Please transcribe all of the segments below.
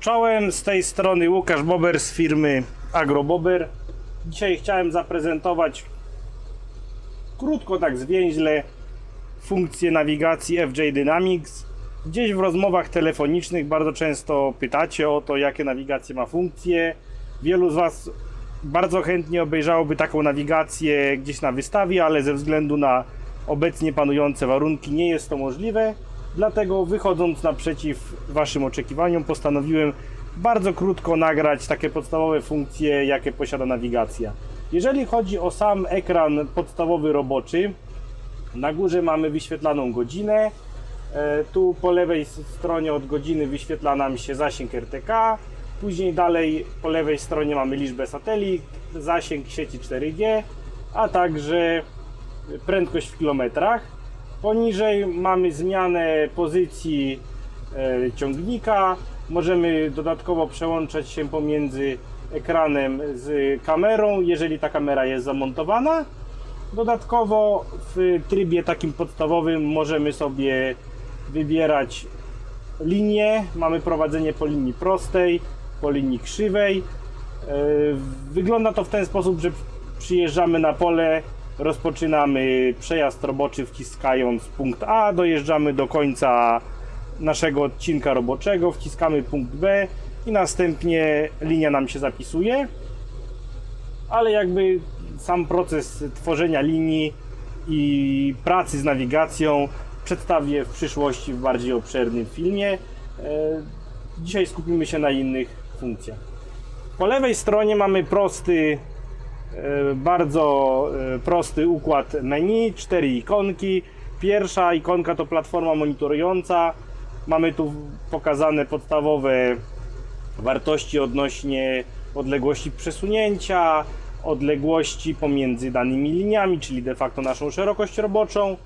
Czołem z tej strony Łukasz Bober z firmy AgroBober. Dzisiaj chciałem zaprezentować krótko, tak zwięźle funkcję nawigacji FJ Dynamics. Gdzieś w rozmowach telefonicznych bardzo często pytacie o to, jakie nawigacje ma funkcje. Wielu z Was bardzo chętnie obejrzałoby taką nawigację gdzieś na wystawie, ale ze względu na obecnie panujące warunki nie jest to możliwe. Dlatego wychodząc naprzeciw Waszym oczekiwaniom postanowiłem bardzo krótko nagrać takie podstawowe funkcje, jakie posiada nawigacja. Jeżeli chodzi o sam ekran podstawowy roboczy, na górze mamy wyświetlaną godzinę. E, Tu po lewej stronie od godziny wyświetla nam się zasięg RTK. Później dalej po lewej stronie mamy liczbę satelit, zasięg sieci 4G, a także prędkość w kilometrach. Poniżej mamy zmianę pozycji e, ciągnika. Możemy dodatkowo przełączać się pomiędzy ekranem z kamerą, jeżeli ta kamera jest zamontowana. Dodatkowo w trybie takim podstawowym możemy sobie wybierać linie. Mamy prowadzenie po linii prostej, po linii krzywej. E, Wygląda to w ten sposób, że przyjeżdżamy na pole, rozpoczynamy przejazd roboczy wciskając punkt A, dojeżdżamy do końca naszego odcinka roboczego, wciskamy punkt B i następnie linia nam się zapisuje ale jakby sam proces tworzenia linii i pracy z nawigacją przedstawię w przyszłości w bardziej obszernym filmie. E, Dzisiaj skupimy się na innych funkcjach. Po lewej stronie mamy prosty, bardzo e, prosty układ menu, cztery ikonki. Pierwsza ikonka to platforma monitorująca. Mamy tu pokazane podstawowe wartości odnośnie odległości przesunięcia, odległości pomiędzy danymi liniami, czyli de facto naszą szerokość roboczą.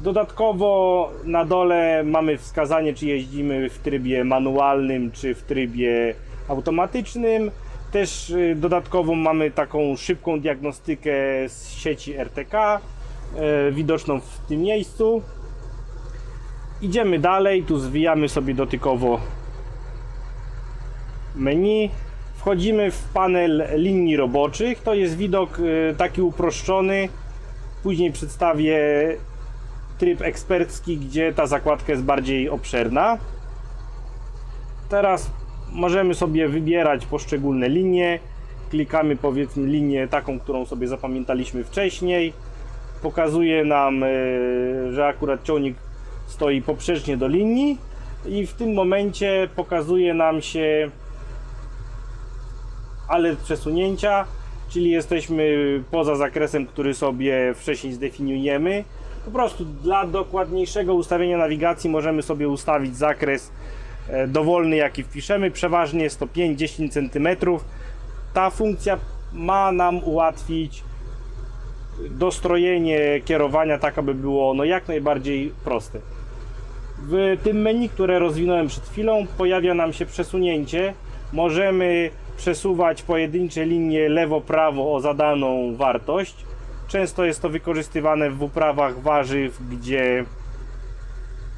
Dodatkowo na dole mamy wskazanie, czy jeździmy w trybie manualnym, czy w trybie automatycznym. Też y, dodatkowo mamy taką szybką diagnostykę z sieci RTK, y, widoczną w tym miejscu. Idziemy dalej, tu zwijamy sobie dotykowo menu. Wchodzimy w panel linii roboczych. To jest widok y, taki uproszczony. Później przedstawię tryb ekspercki, gdzie ta zakładka jest bardziej obszerna. Teraz możemy sobie wybierać poszczególne linie. Klikamy powiedzmy linię taką, którą sobie zapamiętaliśmy wcześniej. Pokazuje nam, y, że akurat ciągnik stoi poprzecznie do linii i w tym momencie pokazuje nam się ale przesunięcia, czyli jesteśmy poza zakresem, który sobie wcześniej zdefiniujemy. Po prostu dla dokładniejszego ustawienia nawigacji możemy sobie ustawić zakres e, dowolny, jaki wpiszemy. Przeważnie jest to 5-10 cm. Ta funkcja ma nam ułatwić dostrojenie kierowania tak, aby było ono jak najbardziej proste. W tym menu, które rozwinąłem przed chwilą, pojawia nam się przesunięcie. Możemy przesuwać pojedyncze linie lewo-prawo o zadaną wartość. Często jest to wykorzystywane w uprawach warzyw, gdzie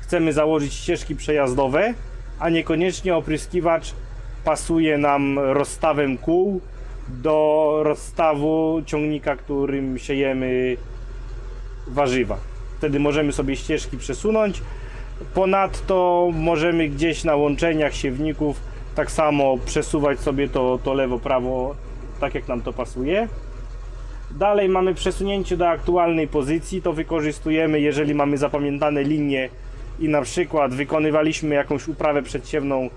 chcemy założyć ścieżki przejazdowe, a niekoniecznie opryskiwacz pasuje nam rozstawem kół do rozstawu ciągnika, którym siejemy warzywa. Wtedy możemy sobie ścieżki przesunąć. Ponadto możemy gdzieś na łączeniach siewników tak samo przesuwać sobie to, to lewo, prawo, tak jak nam to pasuje. Dalej mamy przesunięcie do aktualnej pozycji. To wykorzystujemy, jeżeli mamy zapamiętane linie i na przykład wykonywaliśmy jakąś uprawę przedsiewną e,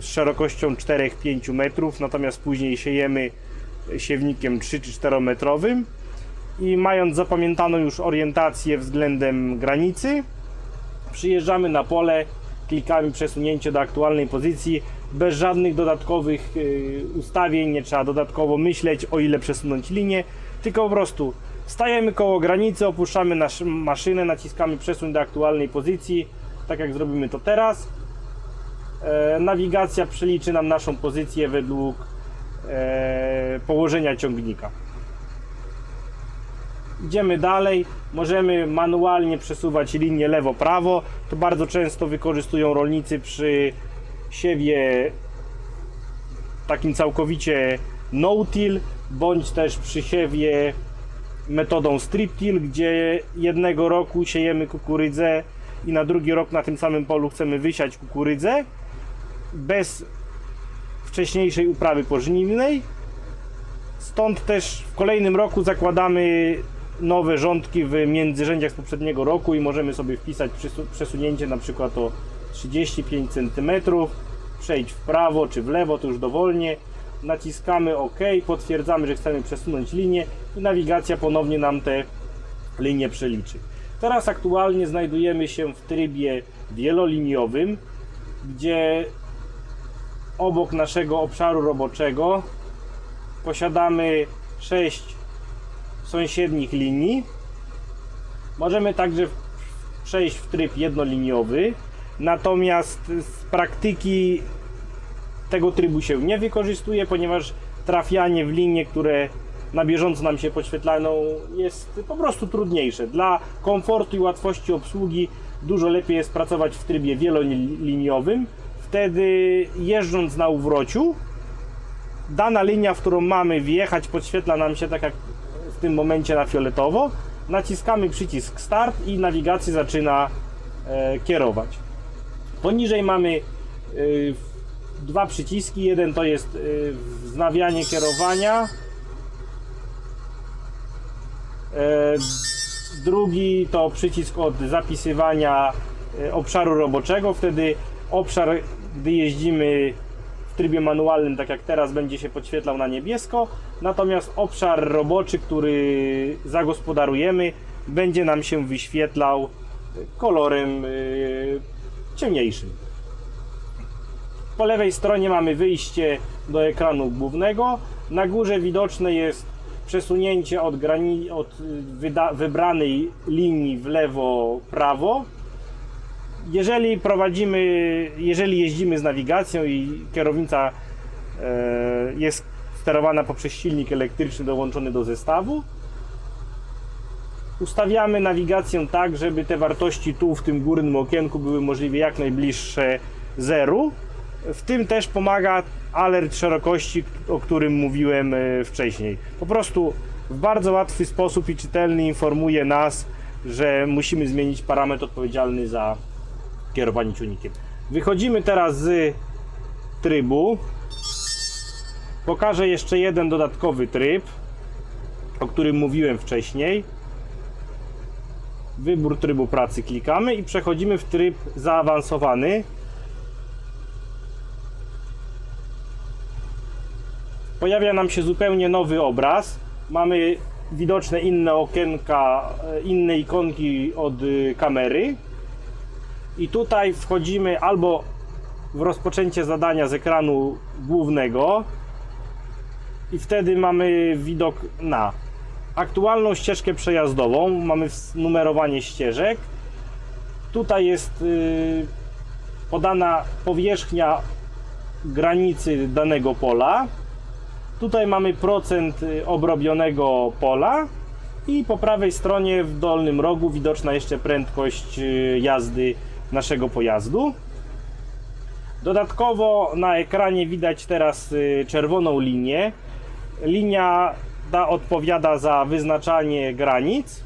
z szerokością 4-5 metrów, natomiast później siejemy siewnikiem 3 czy 4 metrowym i mając zapamiętaną już orientację względem granicy, przyjeżdżamy na pole, klikamy przesunięcie do aktualnej pozycji, bez żadnych dodatkowych y, ustawień, nie trzeba dodatkowo myśleć o ile przesunąć linię, tylko po prostu stajemy koło granicy, opuszczamy nasz, maszynę, naciskamy przesuń do aktualnej pozycji, tak jak zrobimy to teraz. E, nawigacja przeliczy nam naszą pozycję według e, położenia ciągnika. Idziemy dalej, możemy manualnie przesuwać linię lewo-prawo. To bardzo często wykorzystują rolnicy przy siewie takim całkowicie no-till, bądź też przy siewie metodą strip-till, gdzie jednego roku siejemy kukurydzę i na drugi rok na tym samym polu chcemy wysiać kukurydzę bez wcześniejszej uprawy pożniwnej. Stąd też w kolejnym roku zakładamy nowe rządki w międzyrzędziach z poprzedniego roku i możemy sobie wpisać przesu- przesunięcie na przykład o 35 cm, przejść w prawo czy w lewo, to już dowolnie. Naciskamy OK, potwierdzamy, że chcemy przesunąć linię i nawigacja ponownie nam te linie przeliczy. Teraz aktualnie znajdujemy się w trybie wieloliniowym, gdzie obok naszego obszaru roboczego posiadamy 6 sąsiednich linii. Możemy także przejść w tryb jednoliniowy, natomiast z praktyki tego trybu się nie wykorzystuje, ponieważ trafianie w linie, które na bieżąco nam się podświetlają, jest po prostu trudniejsze. Dla komfortu i łatwości obsługi dużo lepiej jest pracować w trybie wieloliniowym. Wtedy jeżdżąc na uwrociu, dana linia, w którą mamy wjechać, podświetla nam się tak jak w tym momencie na fioletowo. Naciskamy przycisk start i nawigacja zaczyna e, kierować. Poniżej mamy e, dwa przyciski. Jeden to jest e, wznawianie kierowania. E, drugi to przycisk od zapisywania e, obszaru roboczego. Wtedy obszar, gdy jeździmy w trybie manualnym, tak jak teraz, będzie się podświetlał na niebiesko. Natomiast obszar roboczy, który zagospodarujemy, będzie nam się wyświetlał kolorem e, ciemniejszym. Po lewej stronie mamy wyjście do ekranu głównego. Na górze widoczne jest przesunięcie od, grani- od y, wybranej linii w lewo, prawo. Jeżeli prowadzimy, jeżeli jeździmy z nawigacją i kierownica e, jest sterowana poprzez silnik elektryczny dołączony do zestawu, ustawiamy nawigację tak, żeby te wartości tu w tym górnym okienku były możliwie jak najbliższe zeru. W tym też pomaga alert szerokości, o którym mówiłem e, wcześniej. Po prostu w bardzo łatwy sposób i czytelny informuje nas, że musimy zmienić parametr odpowiedzialny za kierowanie ciągnikiem. Wychodzimy teraz z trybu. Pokażę jeszcze jeden dodatkowy tryb, o którym mówiłem wcześniej. Wybór trybu pracy klikamy i przechodzimy w tryb zaawansowany. Pojawia nam się zupełnie nowy obraz. Mamy widoczne inne okienka, e, inne ikonki od y, kamery. I tutaj wchodzimy albo w rozpoczęcie zadania z ekranu głównego i wtedy mamy widok na aktualną ścieżkę przejazdową, mamy numerowanie ścieżek. Tutaj jest y, podana powierzchnia granicy danego pola. Tutaj mamy procent y, obrobionego pola i po prawej stronie w dolnym rogu widoczna jeszcze prędkość y, jazdy naszego pojazdu. Dodatkowo na ekranie widać teraz y, czerwoną linię. Linia ta odpowiada za wyznaczanie granic.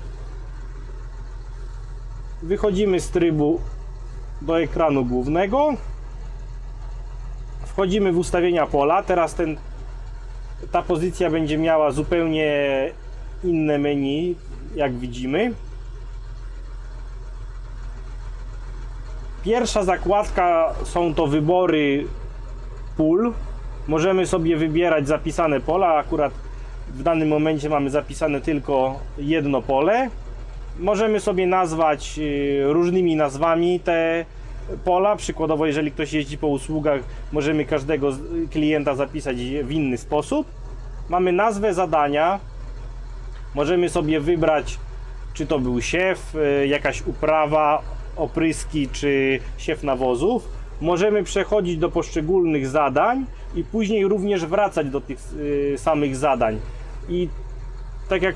Wychodzimy z trybu do ekranu głównego. Wchodzimy w ustawienia pola. Teraz ten, ta pozycja będzie miała zupełnie inne menu, jak widzimy. Pierwsza zakładka są to wybory pól. Możemy sobie wybierać zapisane pola. Akurat w danym momencie mamy zapisane tylko jedno pole. Możemy sobie nazwać y, różnymi nazwami te pola. Przykładowo, jeżeli ktoś jeździ po usługach, możemy każdego klienta zapisać w inny sposób. Mamy nazwę zadania. Możemy sobie wybrać, czy to był siew, y, jakaś uprawa, opryski, czy siew nawozów. Możemy przechodzić do poszczególnych zadań i później również wracać do tych y, samych zadań. I tak jak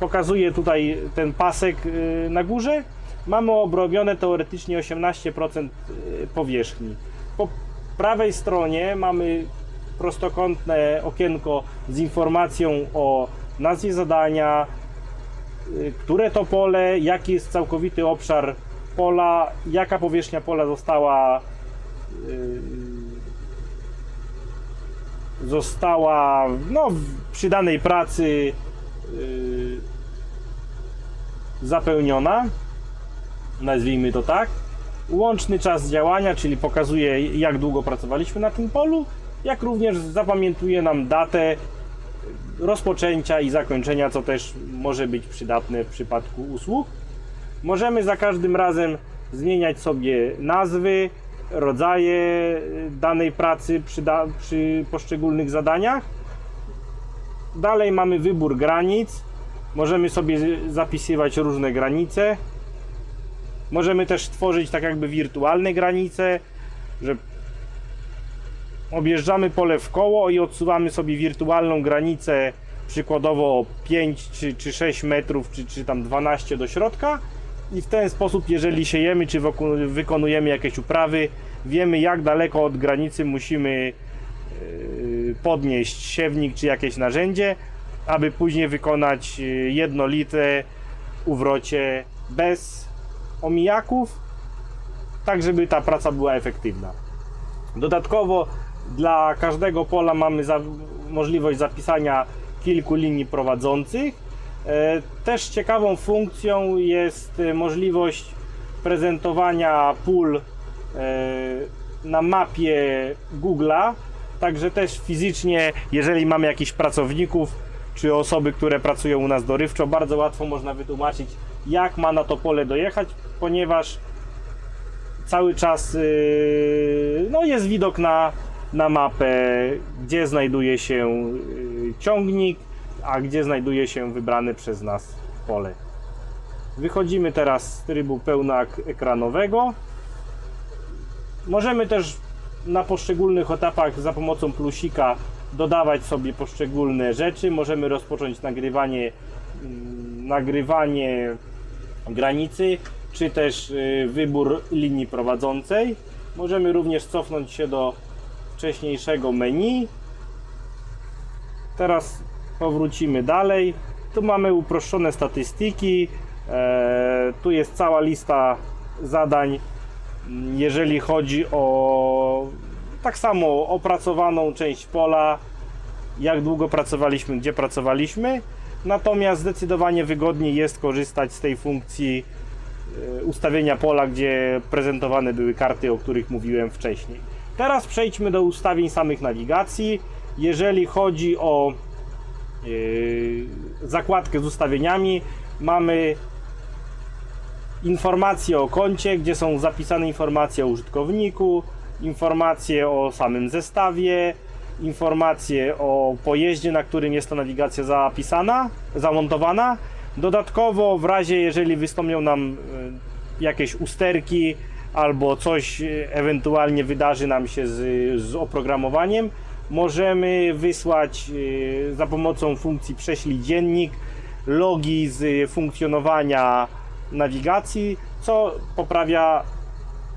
pokazuje tutaj ten pasek y, na górze, mamy obrobione teoretycznie 18% y, powierzchni. Po, prawej stronie mamy prostokątne okienko z informacją o nazwie zadania, y, które to pole, jaki jest całkowity obszar pola, jaka powierzchnia pola została y, została no, przy danej pracy zapełniona, nazwijmy to tak. Łączny czas działania, czyli pokazuje jak długo pracowaliśmy na tym polu, jak również zapamiętuje nam datę rozpoczęcia i zakończenia, co też może być przydatne w przypadku usług. Możemy za każdym razem zmieniać sobie nazwy, rodzaje y, danej pracy przy, da, przy poszczególnych zadaniach. Dalej mamy wybór granic. Możemy sobie zapisywać różne granice. Możemy też tworzyć tak jakby wirtualne granice, że objeżdżamy pole w koło i odsuwamy sobie wirtualną granicę przykładowo o 5 czy, czy 6 metrów, czy, czy tam 12 do środka. I w ten sposób, jeżeli siejemy czy woku- wykonujemy jakieś uprawy, wiemy jak daleko od granicy musimy yy, podnieść siewnik czy jakieś narzędzie, aby później wykonać yy, jednolite uwrocie bez omijaków, tak żeby ta praca była efektywna. Dodatkowo dla każdego pola mamy za, możliwość zapisania kilku linii prowadzących. E, Też ciekawą funkcją jest e, możliwość prezentowania pól e, na mapie Google'a. Także też fizycznie, jeżeli mamy jakichś pracowników czy osoby, które pracują u nas dorywczo, bardzo łatwo można wytłumaczyć, jak ma na to pole dojechać, ponieważ cały czas yy, no jest widok na, na mapę, gdzie znajduje się yy, ciągnik, a gdzie znajduje się wybrane przez nas pole. Wychodzimy teraz z trybu pełnoekranowego. Możemy też na poszczególnych etapach za pomocą plusika dodawać sobie poszczególne rzeczy. Możemy rozpocząć nagrywanie, mm, nagrywanie granicy, czy też y, wybór linii prowadzącej. Możemy również cofnąć się do wcześniejszego menu. Teraz powrócimy dalej. Tu mamy uproszczone statystyki. E, tu jest cała lista zadań, mm, jeżeli chodzi o tak samo opracowaną część pola, jak długo pracowaliśmy, gdzie pracowaliśmy. Natomiast zdecydowanie wygodniej jest korzystać z tej funkcji e, ustawienia pola, gdzie prezentowane były karty, o których mówiłem wcześniej. Teraz przejdźmy do ustawień samych nawigacji. Jeżeli chodzi o yy, zakładkę z ustawieniami, mamy informacje o koncie, gdzie są zapisane informacje o użytkowniku, informacje o samym zestawie, informacje o pojeździe, na którym jest ta nawigacja zapisana, zamontowana. Dodatkowo, w razie jeżeli wystąpią nam y, jakieś usterki albo coś y, ewentualnie wydarzy nam się z, z oprogramowaniem, możemy wysłać y, za pomocą funkcji prześlij dziennik logi z funkcjonowania nawigacji, co poprawia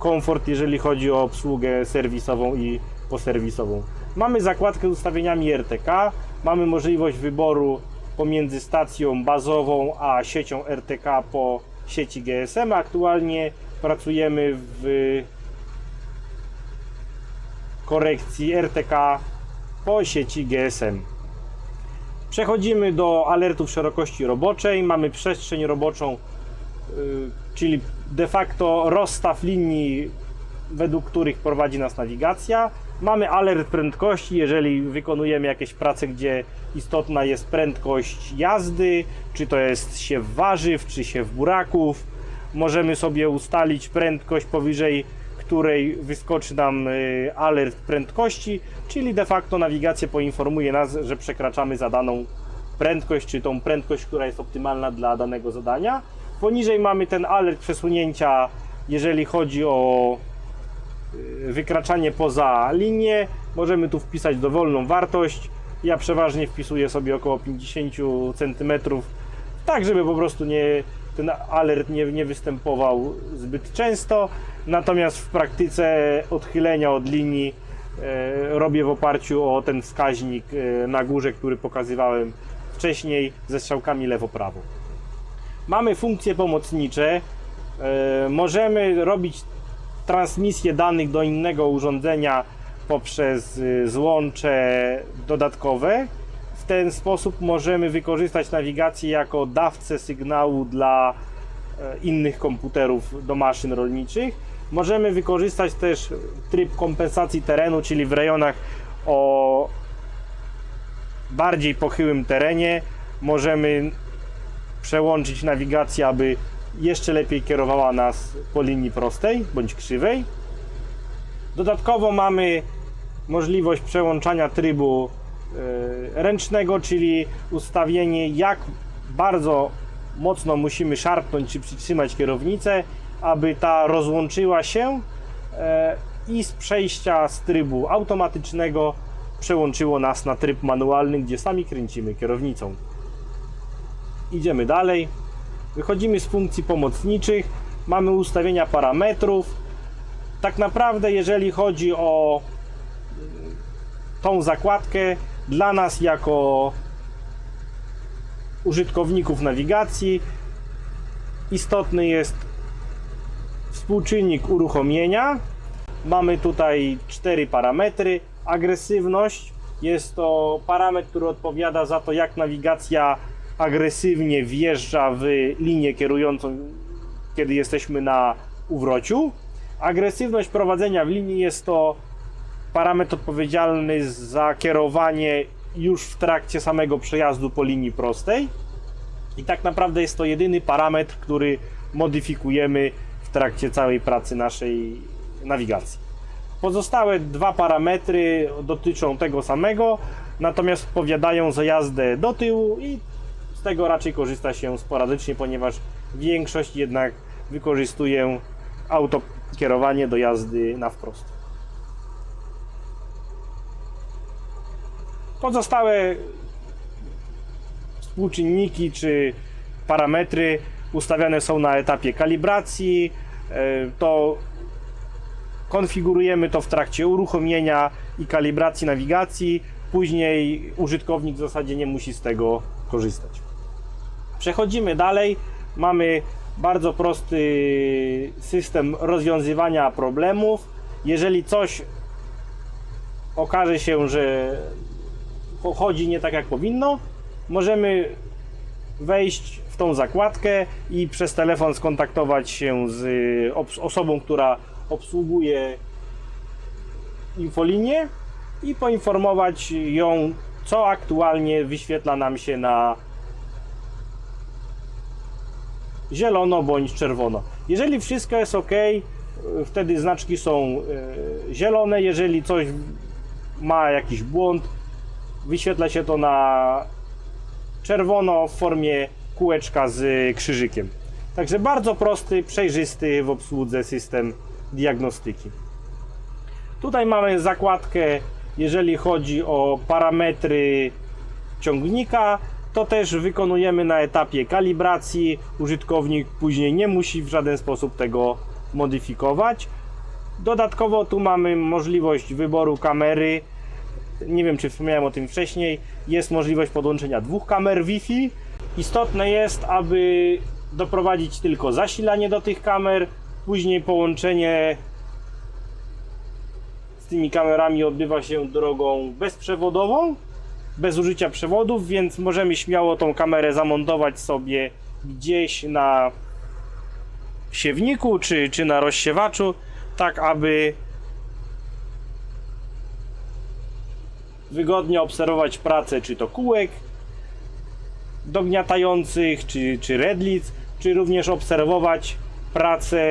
komfort, jeżeli chodzi o obsługę serwisową i poserwisową. Mamy zakładkę z ustawieniami RTK, mamy możliwość wyboru pomiędzy stacją bazową a siecią RTK po sieci GSM. Aktualnie pracujemy w korekcji RTK po sieci GSM. Przechodzimy do alertów szerokości roboczej. Mamy przestrzeń roboczą, y, czyli de facto rozstaw linii, według których prowadzi nas nawigacja. Mamy alert prędkości, jeżeli wykonujemy jakieś prace, gdzie istotna jest prędkość jazdy, czy to jest siew warzyw, czy siew buraków. Możemy sobie ustalić prędkość powyżej której wyskoczy nam y, alert prędkości, czyli de facto nawigacja poinformuje nas, że przekraczamy zadaną prędkość, czy tą prędkość, która jest optymalna dla danego zadania. Poniżej mamy ten alert przesunięcia, jeżeli chodzi o y, wykraczanie poza linię. Możemy tu wpisać dowolną wartość. Ja przeważnie wpisuję sobie około 50 cm, tak żeby po prostu nie, ten alert nie, nie występował zbyt często. Natomiast w praktyce odchylenia od linii e, robię w oparciu o ten wskaźnik e, na górze, który pokazywałem wcześniej ze strzałkami lewo-prawo. Mamy funkcje pomocnicze. E, Możemy robić transmisję danych do innego urządzenia poprzez y, złącze dodatkowe. W ten sposób możemy wykorzystać nawigację jako dawcę sygnału dla e, innych komputerów do maszyn rolniczych. Możemy wykorzystać też tryb kompensacji terenu, czyli w rejonach o bardziej pochyłym terenie możemy przełączyć nawigację, aby jeszcze lepiej kierowała nas po linii prostej bądź krzywej. Dodatkowo mamy możliwość przełączania trybu e, ręcznego, czyli ustawienie jak bardzo mocno musimy szarpnąć czy przytrzymać kierownicę, aby ta rozłączyła się e, i z przejścia z trybu automatycznego przełączyło nas na tryb manualny, gdzie sami kręcimy kierownicą. Idziemy dalej. Wychodzimy z funkcji pomocniczych. Mamy ustawienia parametrów. Tak naprawdę, jeżeli chodzi o mm, tą zakładkę, dla nas jako użytkowników nawigacji istotny jest współczynnik uruchomienia. Mamy tutaj cztery parametry. Agresywność jest to parametr, który odpowiada za to, jak nawigacja agresywnie wjeżdża w linię kierującą, kiedy jesteśmy na uwrociu. Agresywność prowadzenia w linii jest to parametr odpowiedzialny za kierowanie już w trakcie samego przejazdu po linii prostej. I tak naprawdę jest to jedyny parametr, który modyfikujemy w trakcie całej pracy naszej nawigacji. Pozostałe dwa parametry dotyczą tego samego, natomiast odpowiadają za jazdę do tyłu i tego raczej korzysta się sporadycznie, ponieważ większość jednak wykorzystuje autokierowanie do jazdy na wprost. Pozostałe współczynniki czy parametry ustawiane są na etapie kalibracji. E, To konfigurujemy to w trakcie uruchomienia i kalibracji nawigacji. Później użytkownik w zasadzie nie musi z tego korzystać. Przechodzimy dalej. Mamy bardzo prosty system rozwiązywania problemów. Jeżeli coś okaże się, że chodzi nie tak jak powinno, możemy wejść w tą zakładkę i przez telefon skontaktować się z obs- osobą, która obsługuje infolinię i poinformować ją, co aktualnie wyświetla nam się na zielono bądź czerwono. Jeżeli wszystko jest ok, wtedy znaczki są e, zielone. Jeżeli coś ma jakiś błąd, wyświetla się to na czerwono w formie kółeczka z krzyżykiem. Także bardzo prosty, przejrzysty w obsłudze system diagnostyki. Tutaj mamy zakładkę, jeżeli chodzi o parametry ciągnika, to też wykonujemy na etapie kalibracji. Użytkownik później nie musi w żaden sposób tego modyfikować. Dodatkowo tu mamy możliwość wyboru kamery. Nie wiem, czy wspomniałem o tym wcześniej. Jest możliwość podłączenia dwóch kamer Wi-Fi. Istotne jest, aby doprowadzić tylko zasilanie do tych kamer, później połączenie z tymi kamerami odbywa się drogą bezprzewodową, bez użycia przewodów, więc możemy śmiało tą kamerę zamontować sobie gdzieś na siewniku czy, czy na rozsiewaczu, tak aby wygodnie obserwować pracę czy to kółek dogniatających, czy, czy redlic, czy również obserwować pracę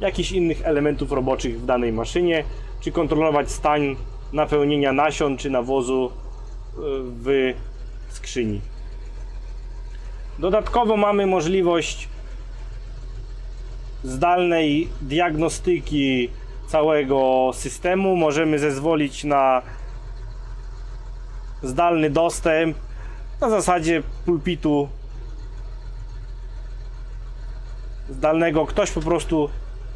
jakichś innych elementów roboczych w danej maszynie, czy kontrolować stan napełnienia nasion czy nawozu y, w skrzyni. Dodatkowo mamy możliwość zdalnej diagnostyki całego systemu. Możemy zezwolić na zdalny dostęp na zasadzie pulpitu zdalnego. Ktoś po prostu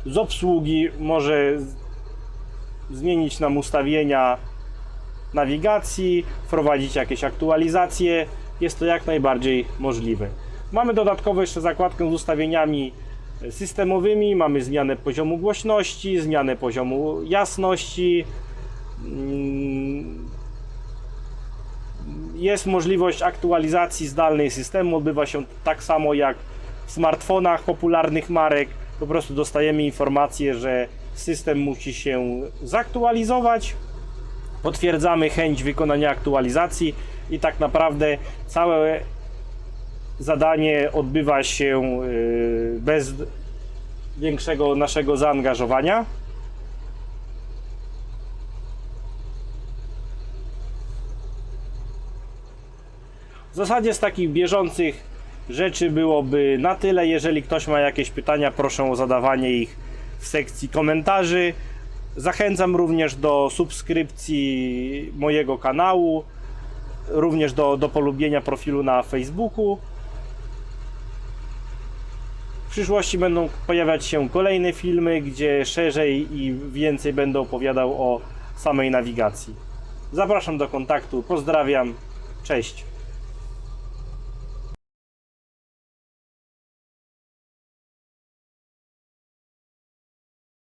z obsługi może zmienić nam ustawienia nawigacji, wprowadzić jakieś aktualizacje. Jest to jak najbardziej możliwe. Mamy dodatkowo jeszcze zakładkę z ustawieniami systemowymi. Mamy zmianę poziomu głośności, zmianę poziomu jasności. Mm, Jest możliwość aktualizacji zdalnej systemu. Odbywa się tak samo jak w smartfonach popularnych marek. Po prostu dostajemy informację, że system musi się zaktualizować potwierdzamy chęć wykonania aktualizacji i tak naprawdę całe zadanie odbywa się y, bez większego naszego zaangażowania. W zasadzie z takich bieżących rzeczy byłoby na tyle. Jeżeli ktoś ma jakieś pytania, proszę o zadawanie ich w sekcji komentarzy. Zachęcam również do subskrypcji mojego kanału, również do, do polubienia profilu na Facebooku. W przyszłości będą pojawiać się kolejne filmy, gdzie szerzej i więcej będę opowiadał o samej nawigacji. Zapraszam do kontaktu, pozdrawiam, cześć.